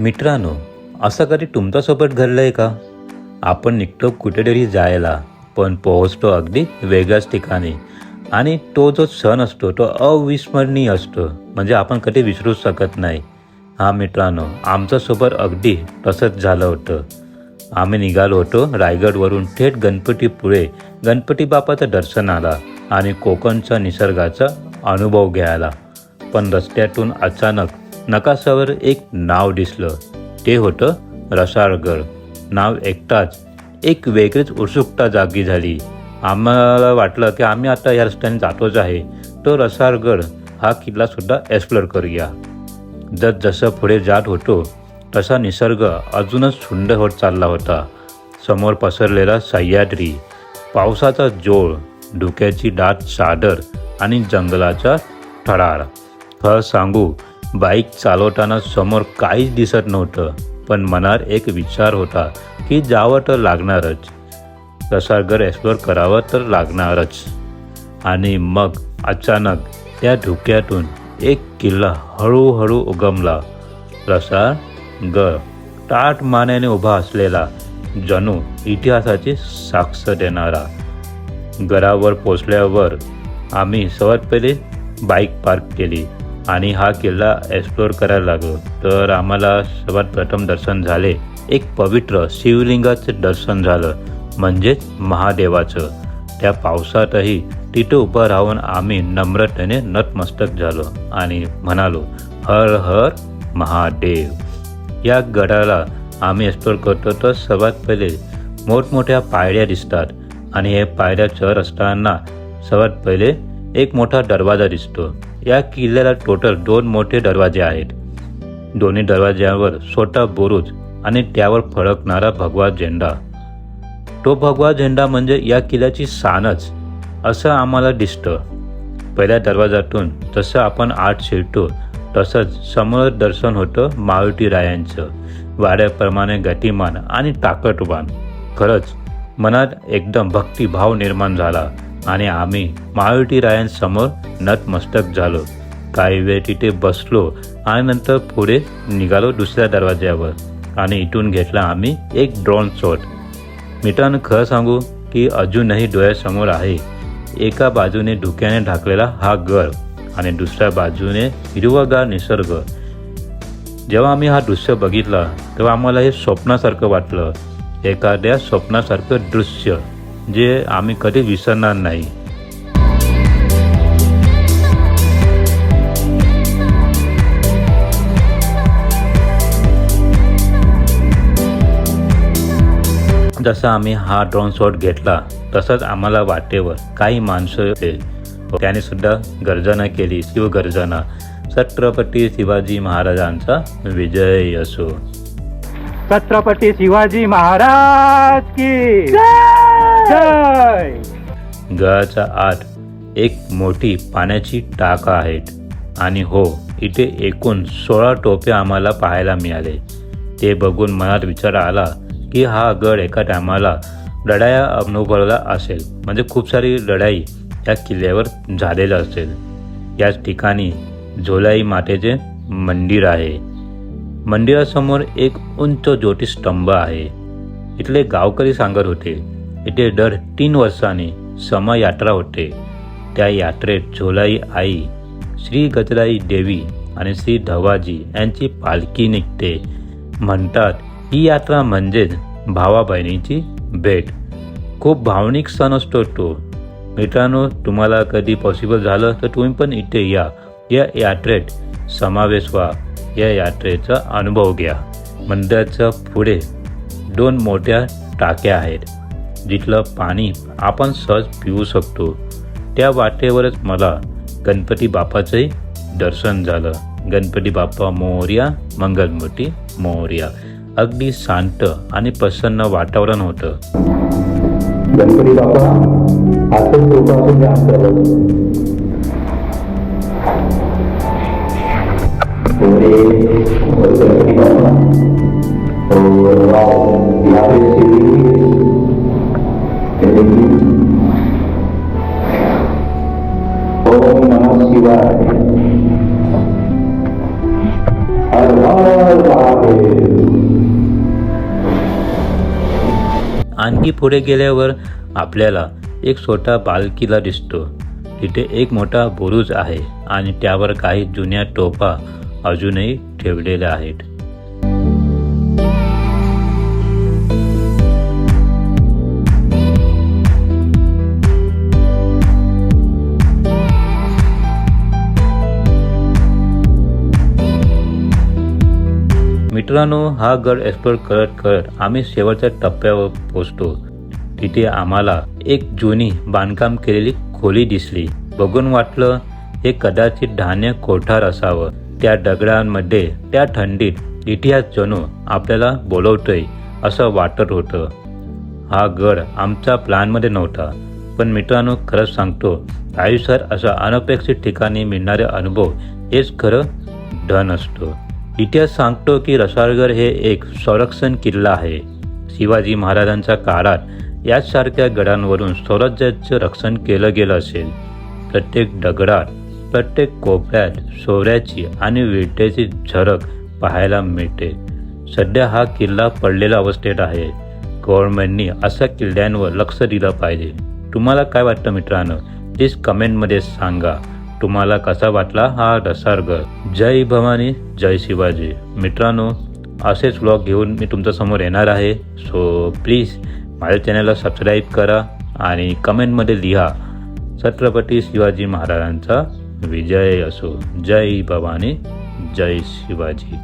मित्रांनो असं कधी तुमच्यासोबत घडलं आहे का? आपण निघतो कुठेतरी जायला पण पोहोचतो अगदी वेगळ्याच ठिकाणी. आणि तो जो सण असतो तो अविस्मरणीय असतो. म्हणजे आपण कधी विसरूच शकत नाही. हा मित्रांनो आमच्यासोबत अगदी तसंच झालं होतं. आम्ही निघालो होतो रायगडवरून थेट गणपतीपुळे. गणपती बापाचं दर्शन आला आणि कोकणच्या निसर्गाचा अनुभव घ्यायला. पण रस्त्यातून अचानक नकाशावर एक नाव दिसलं. ते होतं रसाळगड. नाव ऐकताच एक वेगळीच उत्सुकता जागी झाली. आम्हाला वाटलं की आम्ही आता या रस्त्याने जातोच आहे. तो रसाळगड हा किल्लासुद्धा एक्सप्लोर करूया. जर जसं पुढे जात होतो तसा निसर्ग अजूनच सुंदर होत चालला होता. समोर पसरलेला सह्याद्री पावसाचा जोळ धुक्याची दाट चादर आणि जंगलाचा थरार खरं सांगू बाईक चालवताना समोर काहीच दिसत नव्हतं पण मनात एक विचार होता की जावं तर लागणारच. रसाळगड एक्सप्लोर करावं तर लागणारच. आणि मग अचानक त्या धुक्यातून एक किल्ला हळूहळू उगमला. रसाळगड ताट मानेने उभा असलेला जणू इतिहासाची साक्ष देणारा. गडावर पोचल्यावर आम्ही सर्वात पहिले बाईक पार्क केली. आणि हा किल्ला एक्सप्लोर करायला लागलो. तर आम्हाला सर्वात प्रथम दर्शन झाले. एक पवित्र शिवलिंगाचं दर्शन झालं म्हणजेच महादेवाचं. त्या पावसातही तिथे उभं राहून आम्ही नम्रतेने नतमस्तक झालो आणि म्हणालो हर हर महादेव. या गडाला आम्ही एक्सप्लोर करतो तर सर्वात पहिले मोठमोठ्या पायऱ्या दिसतात आणि हे पायऱ्या चढ असताना सर्वात पहिले एक मोठा दरवाजा दिसतो. या किल्ल्याला टोटल दोन मोठे दरवाजे आहेत. दोन्ही दरवाज्यावर छोटा बुरुज आणि त्यावर फडकणारा भगवा झेंडा. तो भगवा झेंडा म्हणजे या किल्ल्याची सानच असं आम्हाला दिसतं. पहिल्या दरवाजातून जसं आपण आत शिरतो तसंच समोर दर्शन होतं मारुती रायांचं. वाड्याप्रमाणे गतिमान आणि ताकदवान. खरंच मनात एकदम भक्तिभाव निर्माण झाला. आणि आम्ही मारुती रायांसमोर नतमस्तक झालो. काही वेळ तिथे बसलो आणि नंतर पुढे निघालो दुसऱ्या दरवाज्यावर. आणि इथून घेतला आम्ही एक ड्रोन शॉट. मित्रांनो खरं सांगू की अजूनही डोळ्यासमोर आहे. एका बाजूने धुक्याने ढाकलेला हा गड आणि दुसऱ्या बाजूने हिरवगार निसर्ग. जेव्हा आम्ही हा दृश्य बघितला तेव्हा आम्हाला हे स्वप्नासारखं वाटलं. एखाद्या स्वप्नासारखं दृश्य. जे आम्ही कधी विसरणार नाही. जसा आम्ही हा ड्रोन शॉट घेतला तसंच आम्हाला वाटेवर काही माणसं होते त्याने सुद्धा गर्जना केली शिवगर्जना छत्रपती शिवाजी महाराजांचा विजय असो. छत्रपती शिवाजी महाराज की जय! गळाच्या आत एक मोठी पाण्याची टाका आहेत. आणि हो इथे एकूण सोळा टोपे आम्हाला पाहायला मिळाले. ते बघून मनात विचार आला की हा गड एका टायमाला लढाया अनुभवला असेल. म्हणजे खूप सारी लढाई या किल्ल्यावर झालेलं असेल. याच ठिकाणी झोलाई मातेचे मंदिर आहे. मंदिरासमोर एक उंच ज्योतिषस्तंभ आहे. इथले गावकरी सांगत होते इथे दर तीन वर्षांनी समयात्रा होते. त्या यात्रेत झोलाई आई श्री गजराई देवी आणि श्री धवाजी यांची पालखी निघते. म्हणतात ही यात्रा म्हणजेच भावा बहिणीची भेट. खूप भावनिक सण असतो तो. मित्रांनो तुम्हाला कधी पॉसिबल झालं तर तुम्ही पण इथे या. या यात्रेत समावेश व्हा. या यात्रेचा अनुभव घ्या. मंदिराच्या पुढे दोन मोठ्या टाक्या आहेत. जिथलं पाणी आपण सहज पिऊ शकतो त्या वाटेवरच मला गणपती बाप्पाचंही दर्शन झालं गणपती बाप्पा मोर्या मंगलमूर्ती मोर्या अगदी शांत आणि प्रसन्न वातावरण होतं गणपती बाप्पा गणपती बाप्पा आणखी पुढे गेल्यावर आपल्याला एक छोटा बालकिला दिसतो. तिथे एक मोठा बुरुज आहे आणि त्यावर काही जुन्या टोपा अजूनही ठेवलेल्या आहेत. मित्रांनो हा गड एक्सप्लोर करत करत आम्ही शेवटच्या टप्प्यावर पोहोचतो तिथे आम्हाला एक जुनी बांधकाम केलेली खोली दिसली. बघून वाटलं हे कदाचित धान्य कोठार असावं. त्या दगडांमध्ये त्या थंडीत इतिहास जणू आपल्याला बोलवतोय असं वाटत होतं. हा गड आमचा प्लॅनमध्ये नव्हता. पण मित्रांनो खरंच सांगतो आयुष्यात अशा अनपेक्षित ठिकाणी मिळणारे अनुभव हेच खरं धन असतो. इतिहास सांगतो की रसाळगड हे एक संरक्षण किल्ला आहे. शिवाजी महाराजांच्या काळात याचसारख्या गडांवरून स्वराज्याचं रक्षण केलं गेलं असेल. प्रत्येक दगडात प्रत्येक कोपऱ्यात सोऱ्याची आणि विटेची झरक पाहायला मिळते. सध्या हा किल्ला पडलेल्या अवस्थेत आहे. गव्हर्नमेंटनी अशा किल्ल्यांवर लक्ष दिलं पाहिजे. तुम्हाला काय वाटतं मित्रांनो? प्लीज कमेंटमध्ये सांगा. तुम्हाला कसा वाटला हा रसाळगड जय भवानी जय शिवाजी. मित्रांनो असेच व्लॉग घेऊन मी तुमच्यासमोर येणार आहे. सो प्लीज माझ्या चॅनलला सबस्क्राईब करा आणि कमेंटमध्ये लिहा छत्रपती शिवाजी महाराजांचा विजय असो. जय भवानी जय शिवाजी.